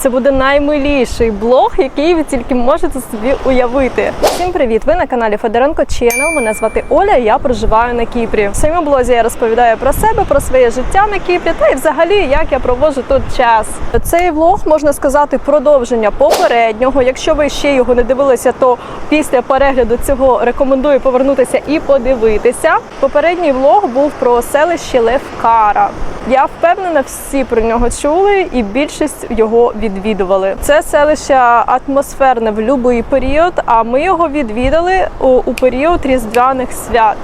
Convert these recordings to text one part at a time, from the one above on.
Це буде наймиліший блог, який ви тільки можете собі уявити. Всім привіт! Ви на каналі Федоренко Channel. Мене звати Оля. Я проживаю на Кіпрі. В своєму блозі я розповідаю про себе, про своє життя на Кіпрі та й взагалі як я проводжу тут час. Цей влог можна сказати продовження попереднього. Якщо ви ще його не дивилися, то після перегляду цього рекомендую повернутися і подивитися. Попередній влог був про селище Левкара. Я впевнена, всі про нього чули, і більшість його відвідували. Це селище атмосферне в будь-який період. А ми його відвідали у, період різдвяних свят.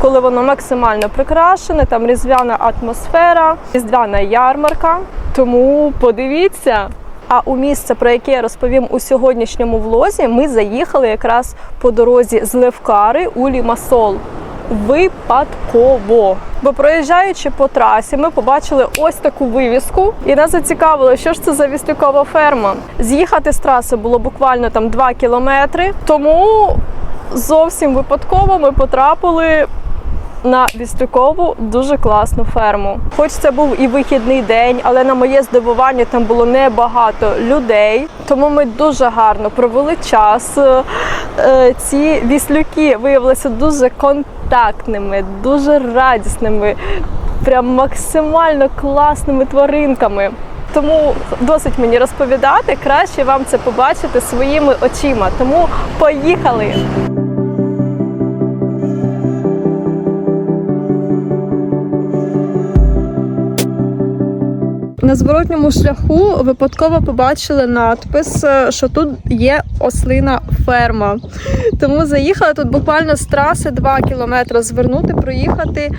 Коли воно максимально прикрашене, там різдвяна атмосфера, різдвяна ярмарка. Тому подивіться. А у місце, про яке я розповім у сьогоднішньому влозі, ми заїхали якраз по дорозі з Левкари у Лімасол. Випадково. Бо проїжджаючи по трасі, ми побачили ось таку вивіску, і нас зацікавило, що ж це за віслюкова ферма. З'їхати з траси було буквально там 2 кілометри. Тому зовсім випадково ми потрапили на Віслюкову дуже класну ферму. Хоч це був і вихідний день, але на моє здивування там було небагато людей. Тому ми дуже гарно провели час. Е, е, Ці віслюки виявилися дуже контактними, дуже радісними, прям максимально класними тваринками. Тому досить мені розповідати, краще вам це побачити своїми очима. Тому поїхали! На зворотньому шляху випадково побачили надпис, е, що тут є ослина ферма. Тому заїхали тут буквально з траси 2 кілометри звернути, проїхати.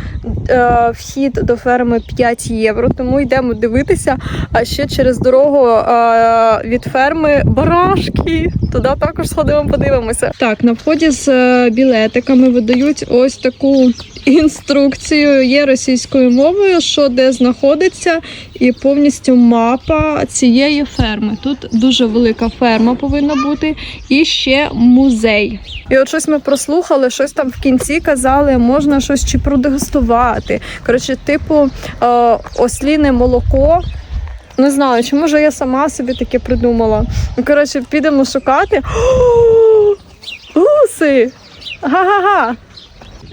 Е, Вхід до ферми 5 євро. Тому йдемо дивитися. А ще через дорогу е, від ферми барашки. Туди також сходимо, подивимося. Так, на вході з білетиками видають ось таку інструкцію. Є російською мовою, що де знаходиться, і повністю мапа цієї ферми. Тут дуже велика ферма повинна бути, і ще музей. І от щось ми прослухали, щось там в кінці казали, можна щось чи продегустувати. Коротше, типу е, осліне молоко. Не знаю, чи може я сама собі таке придумала. Коротше, підемо шукати. Гуси! Га-га-га!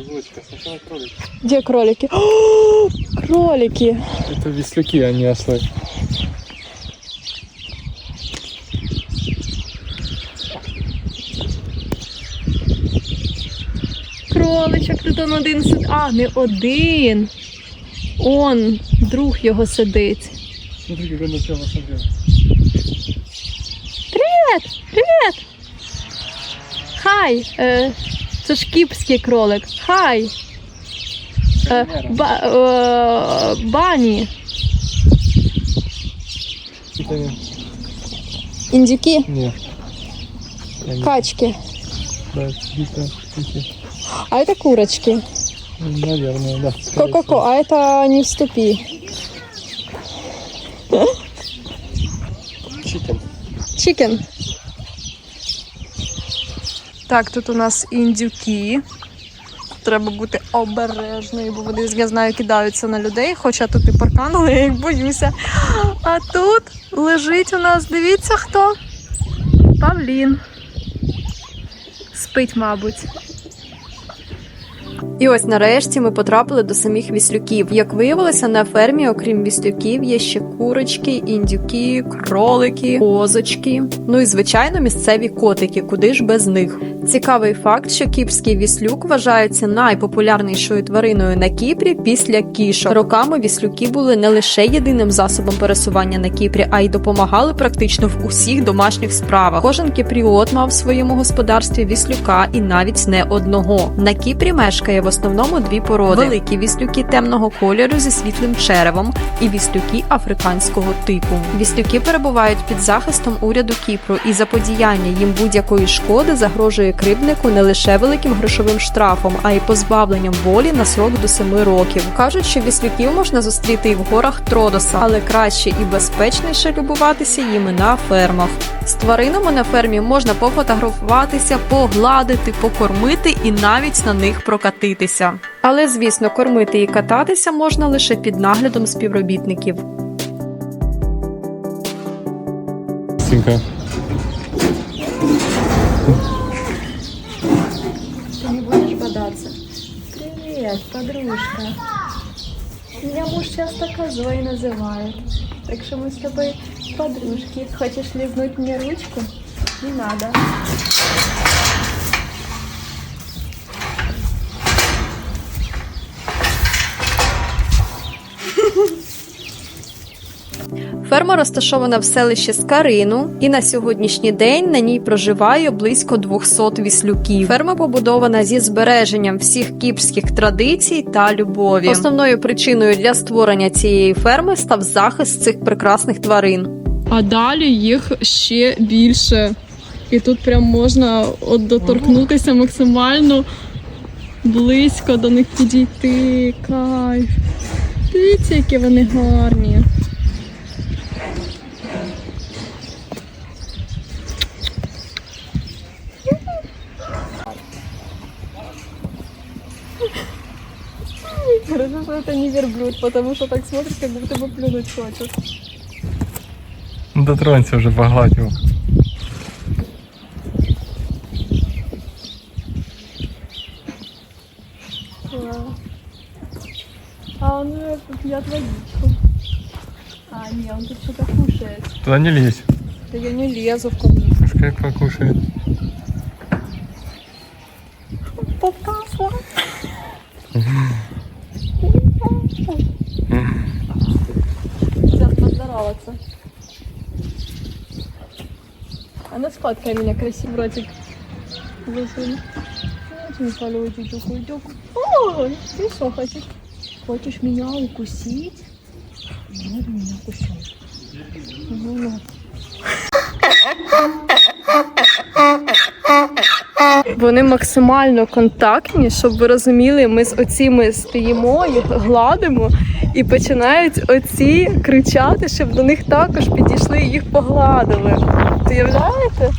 Козлочка, сначала кролик. Где кролики? О, кролики! Это веслюки, а не ослы. Кроличок тут он один сидить. А, не один. Он, друг його сидить. Смотри, как он на тебя посмотрел. Привіт! Привіт! Хай! Е, це ж кіпський кролик. Хай! Е, ба, е, бані. Это не... Індюки, Не. Они- качки. Да, какие-то такие. А это курочки. Наверное, да. скорее Ко-ко-ко, а это не в ступі. всего. Чикен. Так, тут у нас індюки. Треба бути обережною, бо вони, я знаю, кидаються на людей, хоча тут і паркан, але я їх боюся. А тут лежить у нас, дивіться хто? Павлін. Спить, мабуть. І ось нарешті ми потрапили до самих віслюків. Як виявилося, на фермі, окрім віслюків, є ще курочки, індюки, кролики, козочки. Ну і звичайно, місцеві котики, куди ж без них. Цікавий факт, що кіпрський віслюк вважається найпопулярнішою твариною на Кіпрі після кішок. Роками віслюки були не лише єдиним засобом пересування на Кіпрі, а й допомагали практично в усіх домашніх справах. Кожен кіпріот мав в своєму господарстві віслюка і навіть не одного. На Кіпрі мешкає в основному дві породи: великі віслюки темного кольору зі світлим черевом і віслюки африканського типу. Віслюки перебувають під захистом уряду Кіпру, і заподіяння їм будь-якої шкоди загрожує кривднику не лише великим грошовим штрафом, а й позбавленням волі на срок до 7 років. Кажуть, що віслюків можна зустріти і в горах Тродоса, але краще і безпечніше любуватися їми на фермах. З тваринами на фермі можна пофотографуватися, погладити, покормити і навіть на них прокатитися. Але звісно, кормити і кататися можна лише під наглядом співробітників. Кисенька. Ты не будешь бодаться? Привет, подружка. Меня муж часто козой называет. Так что мы с тобой подружки. Хочешь лизнуть мне ручку? Не надо. Ферма розташована в селищі Скарину, і на сьогоднішній день на ній проживає близько 200 віслюків. Ферма побудована зі збереженням всіх кіпрських традицій та любові. Основною причиною для створення цієї ферми став захист цих прекрасних тварин. А далі їх ще більше. І тут прям можна от доторкнутися максимально близько до них підійти. Кайф. Дивіться, які вони гарні. Хорошо, что это не верблюд, потому что так смотришь, как будто бы плюнуть хочешь. Дотронься вже погладь. Да. А он э, пьет водичку. А, не, он тут что-то кушает. Туда не лезь. Да я не лезу в кабину. Пускай покушает. Сейчас поздороваться. А ну сфоткай меня красиво, ротик. Засунь. Очень хвалю тютюку, тютюку. О, ты что хочешь? Хочешь меня укусить? Ну, меня кусай. Ну, ну. Вони максимально контактні, щоб ви розуміли, ми з оціми стоїмо, їх гладимо і починають оці кричати, щоб до них також підійшли і їх погладили. Уявляєте?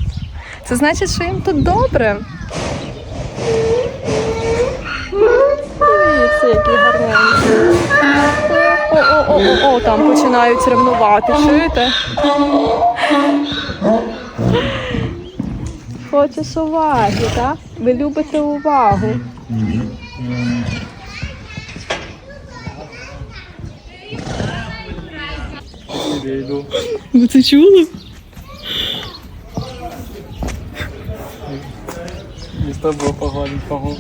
Це значить, що їм тут добре. Дивіться, які гарненькі. О-о-о-о, там починають ревнувати. Чуєте? Хочеш уваги, так? Ви любите увагу. Ви це чули? Не з тобою могу.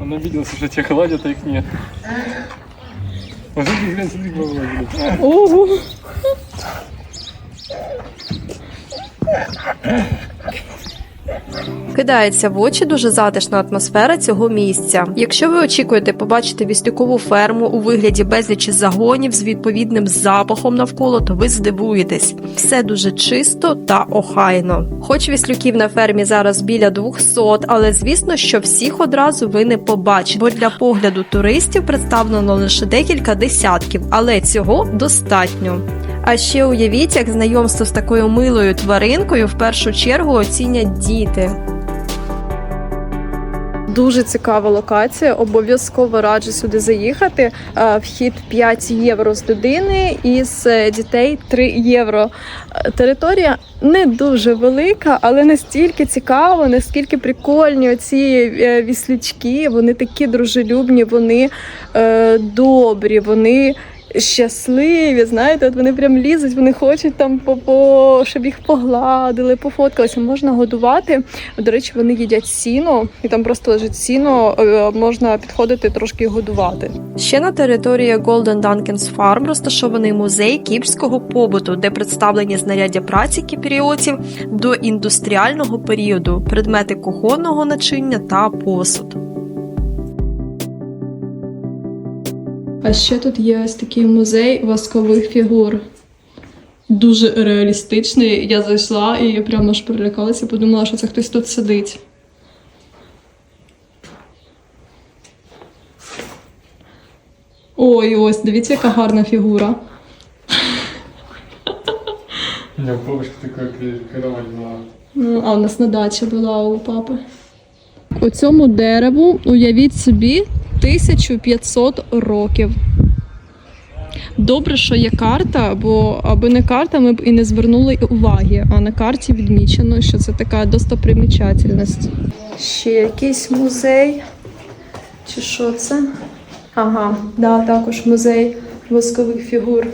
Он обиделся, что тебя гладят, а их нет. Вот смотри, глянь, смотри, погладили. Ого! Кидається в очі дуже затишна атмосфера цього місця. Якщо ви очікуєте побачити віслюкову ферму у вигляді безлічі загонів з відповідним запахом навколо, то ви здивуєтесь. Все дуже чисто та охайно. Хоч віслюків на фермі зараз біля 200, але звісно, що всіх одразу ви не побачите, бо для погляду туристів представлено лише декілька десятків, але цього достатньо. А ще уявіть, як знайомство з такою милою тваринкою в першу чергу оцінять діти. Дуже цікава локація. Обов'язково раджу сюди заїхати. Е, Вхід 5 євро з людини і з е, дітей 3 євро. Е, Територія не дуже велика, але настільки цікаво, наскільки прикольні оці віслючки. Вони такі дружелюбні, вони добрі, вони. Щасливі, знаєте, от вони прям лізуть, вони хочуть там по, щоб їх погладили, пофоткалися. Можна годувати. До речі, вони їдять сіно, і там просто лежить сіно. е, Можна підходити трошки годувати. Ще на території Golden Dunkins Farm розташований музей кіпрського побуту, де представлені знаряддя праці кіпріотів до індустріального періоду, предмети кухонного начиння та посуд. А ще тут є ось такий музей воскових фігур. Дуже реалістичний. Я зайшла і я прямо аж перелякалася, подумала, що це хтось тут сидить. Ой, ось, дивіться, яка гарна фігура. У меня бабушка такая кровать была. Ну, а у нас на дачі була у папи. У цьому дереву, уявіть собі, 1500 років. Добре, що є карта, бо аби не карта, ми б і не звернули уваги. А на карті відмічено, що це така достопримічательність. Ще якийсь музей. Чи що це? Ага, да, також музей воскових фігур.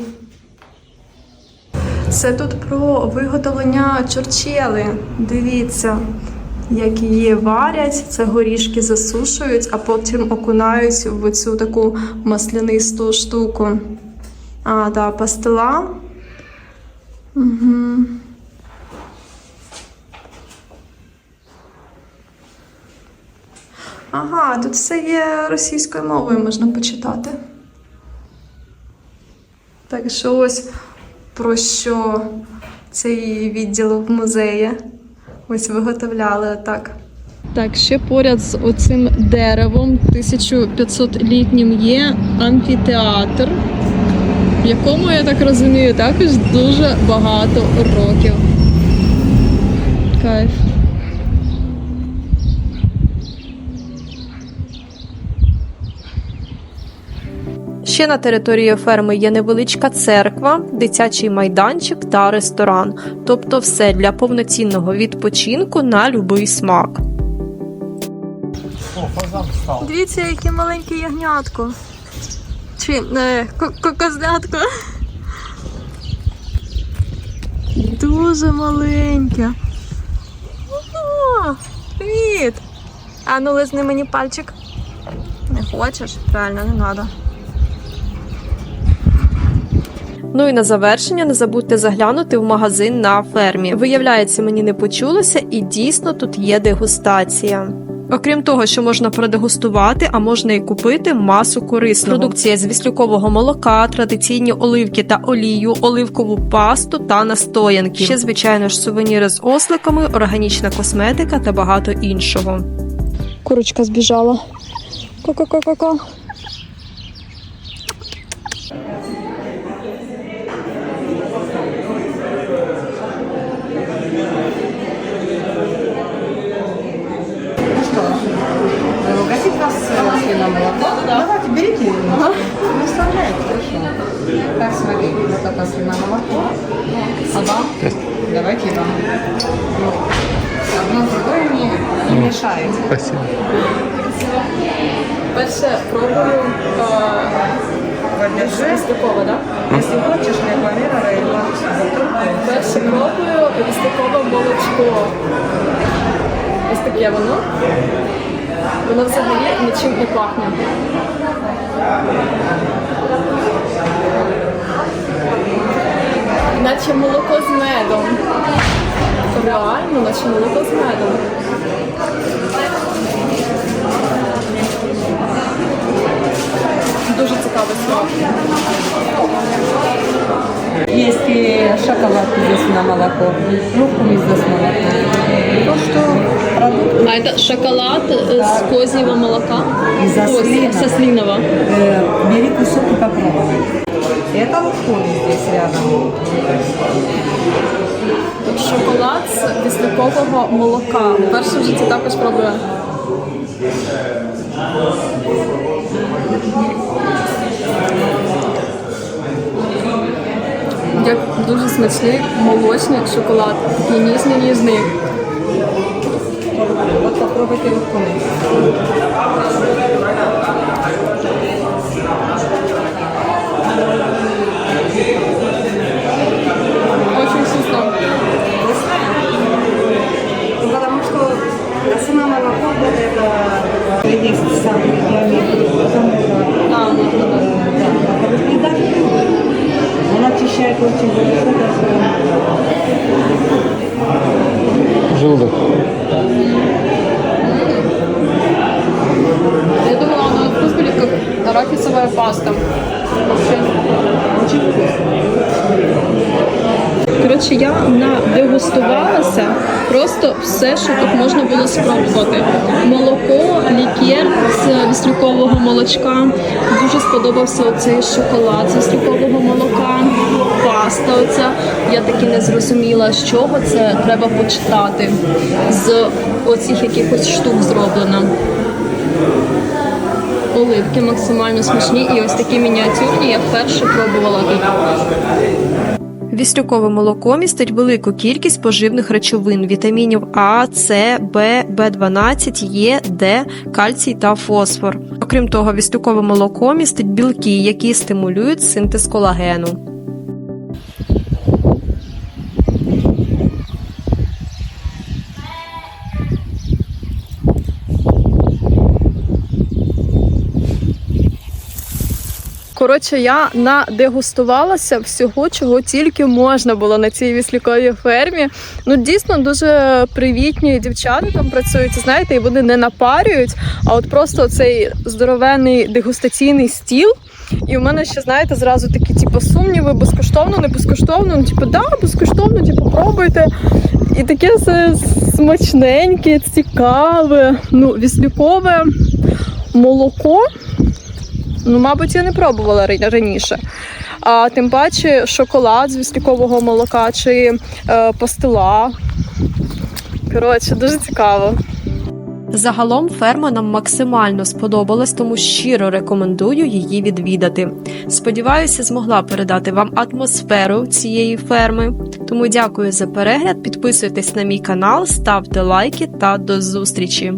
Це тут про виготовлення чорчели. Дивіться, як її варять, це горішки засушують, а потім окунають в цю таку маслянисту штуку. А, да, пастила. Угу. Ага, тут все є російською мовою, можна почитати. Так що ось про що цей відділ в музеї. Ось виготовляли так. Так, ще поряд з оцим деревом 1500-літнім є амфітеатр, в якому, я так розумію, також дуже багато років. Кайф. Ще на території ферми є невеличка церква, дитячий майданчик та ресторан, тобто все для повноцінного відпочинку на любий смак. Дивіться, яке маленьке ягнятко. Чи е, ко- козлятко. Дуже маленьке. О, привіт! А ну лизни мені пальчик. Не хочеш? Правильно, не треба. Ну і на завершення не забудьте заглянути в магазин на фермі. Виявляється, мені не почулося, і дійсно тут є дегустація. Окрім того, що можна продегустувати, а можна і купити масу корисного. Продукція з віслюкового молока, традиційні оливки та олію, оливкову пасту та настоянки. Ще, звичайно ж, сувеніри з осликами, органічна косметика та багато іншого. Курочка збіжала. Ко-ко-ко-ко-ко. Угостить вас э, свиное молоко? Давайте, берите. Не оставляйте. Хорошо. Так, молоко. А вам? Давайте вам. Ну, Одно другое не, не мешает. Спасибо. Перше пробую Подержи. вістикове, так? Если хочешь, рекламировать рекламу. Перше пробую вістикове молочко. Ось таке воно. Воно взагалі нічим не пахне. Наче молоко з медом. Реально, наче молоко з медом. Дуже цікавий смак. Есть и шоколадки здесь на молоко. Руху здесь молоко. То, что А это шоколад э, с козьего молока? Из Ой, ослиного. с ослиного. э, бери кусок и попробуй. Это лухоми здесь рядом. Шоколад з віслякового молока. Перше в житті також пробую. Як дуже смачний молочний шоколад. Такий ніжний ніжний. Вот попробуйте лухоми. Очень вкусно. Ну, потому что сама молоко вот это есть самый главный потому что А, ну, ну, да. да, еда, очень хорошо Желудок. Я думала, оно на вкус будет как арахисовая паста. Вообще. очень вкусно. Коротше, я надегустувалася просто все, що тут можна було спробувати. Молоко, лікер з віслюкового молочка. Дуже сподобався оцей шоколад з віслюкового молока, паста. Оця. Я таки не зрозуміла, з чого це треба почитати. З оцих якихось штук зроблена. Оливки максимально смачні і ось такі мініатюрні. Я вперше пробувала тут. Віслюкове молоко містить велику кількість поживних речовин вітамінів А, С, Б, Б12, Е, Д, кальцій та фосфор. Окрім того, віслюкове молоко містить білки, які стимулюють синтез колагену. Коротше, я надегустувалася всього, чого тільки можна було на цій віслюковій фермі. Ну дійсно дуже привітні дівчата там працюють. Знаєте, і вони не напарюють, а от просто цей здоровенний дегустаційний стіл. І у мене ще, знаєте, зразу такі, типу, сумніви, безкоштовно, не безкоштовно. Ну, типу, да, безкоштовно, типу, пробуйте. І таке все смачненьке, цікаве. Ну, віслюкове молоко. Ну, мабуть, я не пробувала раніше. А тим паче шоколад з віслюкового молока чи е, пастила. Коротше, дуже цікаво. Загалом ферма нам максимально сподобалась, тому щиро рекомендую її відвідати. Сподіваюся, змогла передати вам атмосферу цієї ферми. Тому дякую за перегляд. Підписуйтесь на мій канал, ставте лайки та до зустрічі!